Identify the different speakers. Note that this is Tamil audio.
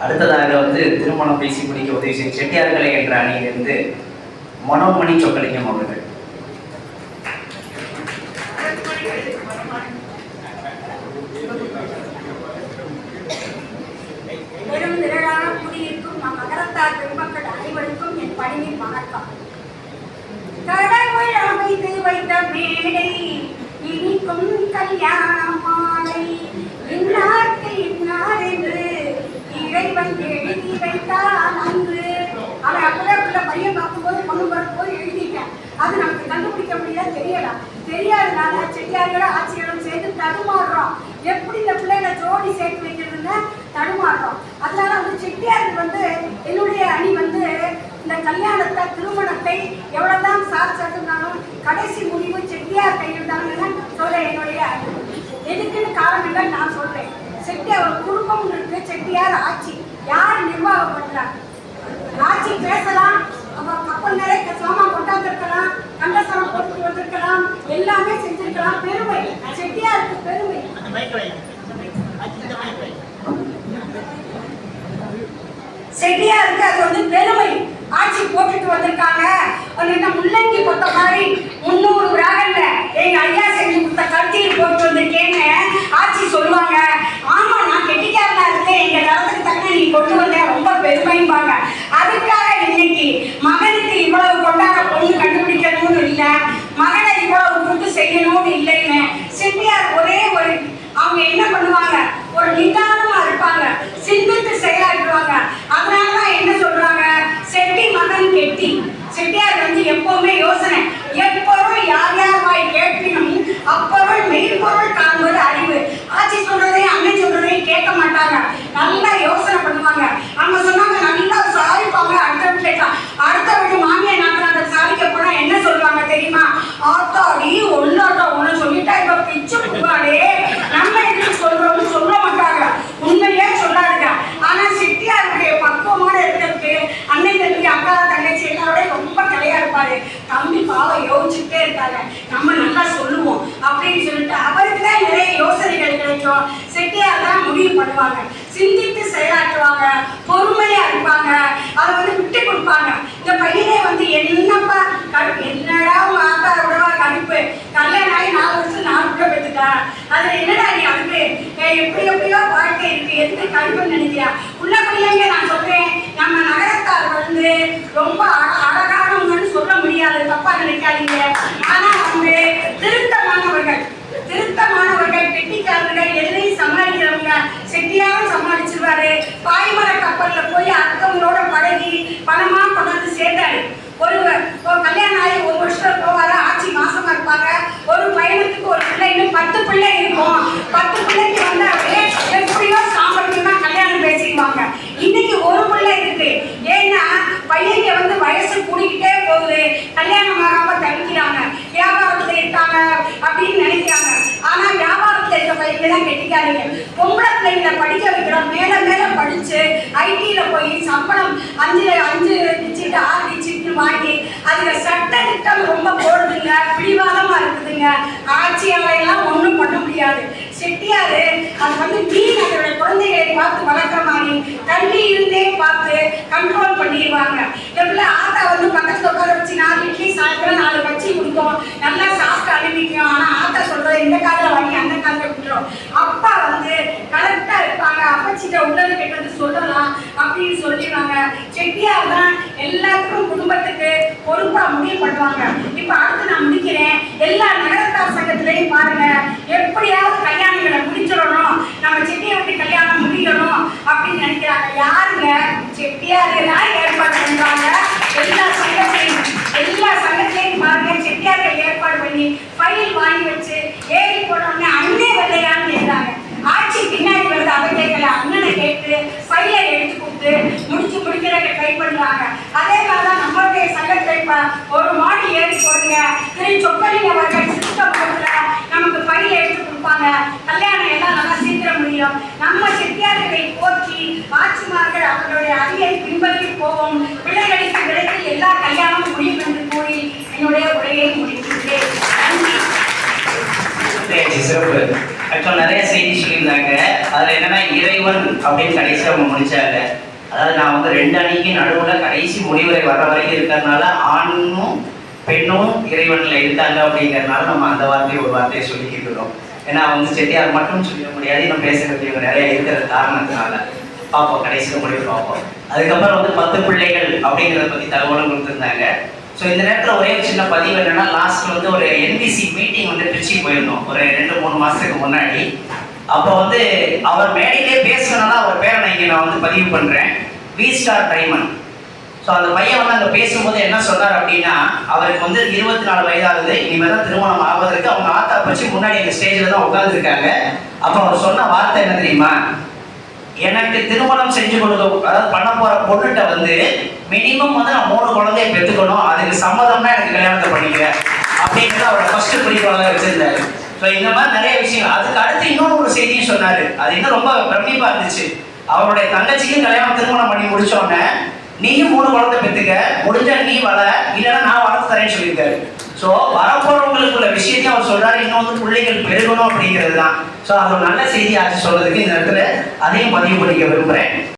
Speaker 1: அடுத்ததாக வந்து திருமணம் பேசி முடிக்க உதவி செய்யும் செட்டியார்களை என்ற அணியிலிருந்து மனோமணி சொக்கலிங்கம் அவர்கள்.
Speaker 2: பெரும் அனைவருக்கும் என் வணக்கம். கடவுள் அமைத்து வைத்த மேடை இனிக்கும் கல்யாணம் மாலை இன்னார்க்கு இன்னார் என்று இறைவன் எழுதி வைத்தான் அன்று அவன் அப்பதான் உள்ள பையன் பார்க்கும்போது பொண்ணு பார்க்கும்போது எழுதிட்டேன். அது நமக்கு கண்டுபிடிக்க முடியாது தெரியல. தெரியாதனால செட்டியார்களும் ஆட்சியர்களும் சேர்ந்து தடுமாறுறோம். எப்படி இந்த பிள்ளைகளை ஜோடி சேர்த்து வைக்கிறதுன்னு தடுமாறுறோம். அதனால வந்து செட்டியார்கள் வந்து என்னுடைய அணி வந்து இந்த கல்யாணத்தை திருமணத்தை எவ்வளவுதான் சார் சேர்த்துனாலும் கடைசி முடிவு செட்டியார் கையில் தான் சொல்ல என்னுடைய அணி. எதுக்குன்னு காரணங்கள் நான் சொல்றேன். செட்டியார் ஒரு குடும்பம் இருக்கு செட்டியார் ஆட்சி. யார் நிர்வாகம் பண்றாங்க ஆட்சி பேசலாம் அவன் கப்பல் நிறைய சாமான் கொண்டாந்துருக்கலாம் கண்டசாரம் போட்டு வந்திருக்கலாம் எல்லாமே செஞ்சிருக்கலாம். பெருமை செட்டியாருக்கு பெருமை. செட்டியாருக்கு அது வந்து பெருமை. ஆட்சி போட்டுட்டு வந்திருக்காங்க. முள்ளங்கி கொத்த மாதிரி தம்பி பாவம் யோசிச்சுட்டே இருக்காங்க. நம்ம நல்லா சொல்லுவோம் அப்படின்னு சொல்லிட்டு அவருக்கு தான் நிறைய யோசனைகள் கிடைக்கும். செட்டியார் தான் முடிவு பண்ணுவாங்க. சிந்தித்து செயலாற்றுவாங்க. பொறுமையா இருப்பாங்க. அது வந்து விட்டு கொடுப்பாங்க இந்த பையனே வந்து என்னப்பா கடுப்பு என்னடா உங்க ஆத்தா விடவா கடுப்பு கல்யாணம் ஆகி நாலு வருஷம் நாலு பிள்ளை அதுல என்னடா நீ அழுப்பு எப்படி எப்படியோ வாழ்க்கை இருக்கு. எதுக்கு கடுப்புன்னு நினைக்கிறியா உள்ளபடியாங்க நான் சொல்றேன்? நம்ம நகரத்தார் வந்து ரொம்ப அழகானவங்கன்னு சொல்ல முடியாது. தப்பா நினைக்காதீங்க. ஆனா வந்து திருத்த திருத்தமானவர்கள் கெட்டிக்காரர்கள் எதிரையும் சமாளிக்கிறவங்க செட்டியாரும் சமாளிச்சிருவாரு பாய்மர கப்பல்ல போய் அடுத்தவங்களோட பழகி பணமா கொண்டாந்து சேர்த்தாரு ஒரு ஒரு கல்யாணம் ஆகி ஒரு வருஷத்துல போவாரு ஆட்சி மாசமா இருப்பாங்க ஒரு பையனுக்கு ஒரு பிள்ளை இன்னும் பத்து பிள்ளை இருக்கும் பத்து பிள்ளைக்கு வந்து அப்படியே எப்படியோ சாமர்த்தியமா கல்யாணம் பேசிக்குவாங்க இன்னைக்கு ஒரு பிள்ளை இருக்கு ஏன்னா பையங்க வந்து வயசு கூடிக்கிட்டே போகுது. கல்யாணம் ஆகாம தவிக்கிறாங்க. வியாபாரத்துல இருக்காங்க அப்படின்னு நினைக்கிறாங்க. ஆனா வியாபாரத்துல இருக்க பையன் தான் கெட்டிக்காதீங்க. பொம்பளை பிள்ளைங்களை படிக்க வைக்கிறோம் மேல மேல படிச்சு ஐடியில போய் சம்பளம் அஞ்சு அஞ்சு டிஜிட் ஆறு டிஜிட் வாங்கி அதுல சட்ட திட்டம் ரொம்ப போடுதுங்க. பிடிவாதமா இருக்குதுங்க. ஆட்சியால எல்லாம் ஒண்ணும் பண்ண முடியாது. செட்டியாரு அது வந்து நீ அதோட சொல்லிடுவாங்க. செட்டியார் தான் எல்லாத்துக்கும் குடும்பத்துக்கு பொறுப்பா முடிவு பண்ணுவாங்க. இப்ப அடுத்த எடுத்து முடிச்சு முடிக்கிறதுக்கு ட்ரை பண்றாங்க. அதே மாதிரிதான் நம்மளுடைய சங்கத்தை ஒரு மாடி ஏறி போடுங்க. திரு சொக்கலிங்க அவர்கள் சித்தப்படத்துல நமக்கு ஃபைல் எடுத்து கொடுப்பாங்க. கல்யாணம் எல்லாம் நல்லா சீக்கிரம் முடியும். நம்ம செட்டியார்களை போற்றி ஆட்சிமார்கள் அவர்களுடைய அடியை பின்பற்றி போவோம். பிள்ளைகளுக்கு விரைவில் எல்லா கல்யாணமும் முடியும் என்று கூறி என்னுடைய உரையை முடிக்கின்றேன் நன்றி.
Speaker 1: சிறப்பு. ஆக்சுவலாக நிறைய செய்தி சொல்லியிருந்தாங்க. அதில் அதுல என்னன்னா இறைவன் அப்படின்னு கடைசியாக அவங்க முடிச்சாங்க. அதாவது நான் வந்து ரெண்டு அணிக்கு நடுவில் கடைசி முடிவுரை வர வரைக்கும் இருக்கிறதுனால ஆணும் பெண்ணும் இறைவனில் இருக்காங்க அப்படிங்கிறதுனால நம்ம அந்த வார்த்தையை ஒரு வார்த்தையை சொல்லிக்கிட்டு இருக்கோம். ஏன்னா வந்து செட்டியார் மட்டும் சொல்லிட முடியாது நம்ம பேசக்கூடிய நிறைய இருக்கிற காரணத்தினால. பார்ப்போம் கடைசியில் முடிவு பார்ப்போம். அதுக்கப்புறம் வந்து பத்து பிள்ளைகள் அப்படிங்கிறத பற்றி தகவலும் கொடுத்துருந்தாங்க. ஸோ இந்த நேரத்தில் ஒரே சின்ன பதிவு என்னென்னா லாஸ்ட்டில் வந்து ஒரு என்பிசி மீட்டிங் வந்து திருச்சி போயிருந்தோம். ஒரு ரெண்டு மூணு மாதத்துக்கு முன்னாடி. அப்போ வந்து அவர் மேடையிலே பேசுனனால நான் வந்து பதிவு பண்ணுறேன் வி ஸ்டார் டைமன் ஸோ அந்த பையன் வந்து அங்கே பேசும்போது என்ன சொன்னார் அப்படின்னா அவருக்கு வந்து இருபத்தி நாலு வயதாகுது இனிமேல் தான் திருமணம் ஆவதற்கு அவங்க ஆத்தா பச்சு முன்னாடி எங்கள் ஸ்டேஜில் தான் உட்காந்துருக்காங்க அப்போ அவர் சொன்ன வார்த்தை என்ன தெரியுமா? எனக்கு திருமணம் செஞ்சு கொடுக்க அதாவது பண்ண போகிற பொண்ணுகிட்ட வந்து மினிமம் வந்து நான் மூணு குழந்தைய பெற்றுக்கணும். அதுக்கு சம்மதம்னா எனக்கு கல்யாணத்தை பண்ணிக்கிறேன் அப்படிங்கிறது அவரோட ஃபர்ஸ்ட் குறிக்கோளாக வச்சுருந்தார். ஸோ இந்த மாதிரி நிறைய விஷயங்கள். அதுக்கு அடுத்து இன்னொரு ஒரு செய்தியும் சொன்னார். அது இன்னும் ரொம்ப பிரமிப்பாக இருந்துச்சு. அவருடைய தங்கச்சிக்கும் கல்யாணம் திருமணம் பண்ணி முடிச்சோடனே நீயும் மூணு குழந்தை பெற்றுக்க முடிஞ்சா நீ வள இல்லைன்னா நான் வளர்த்து தரேன்னு சொல்லியிருக்காரு. ஸோ வரப்போறவங்களுக்குள்ள விஷயத்தையும் அவர் சொல்றாரு இன்னும் வந்து பிள்ளைகள் பெருகணும் அப்படிங்கிறது தான் ஸோ அது ஒரு நல்ல செய்தி ஆச்சு சொல்றதுக்கு இந்த இடத்துல அதையும் பதிவு பண்ணிக்க விரும்புகிறேன்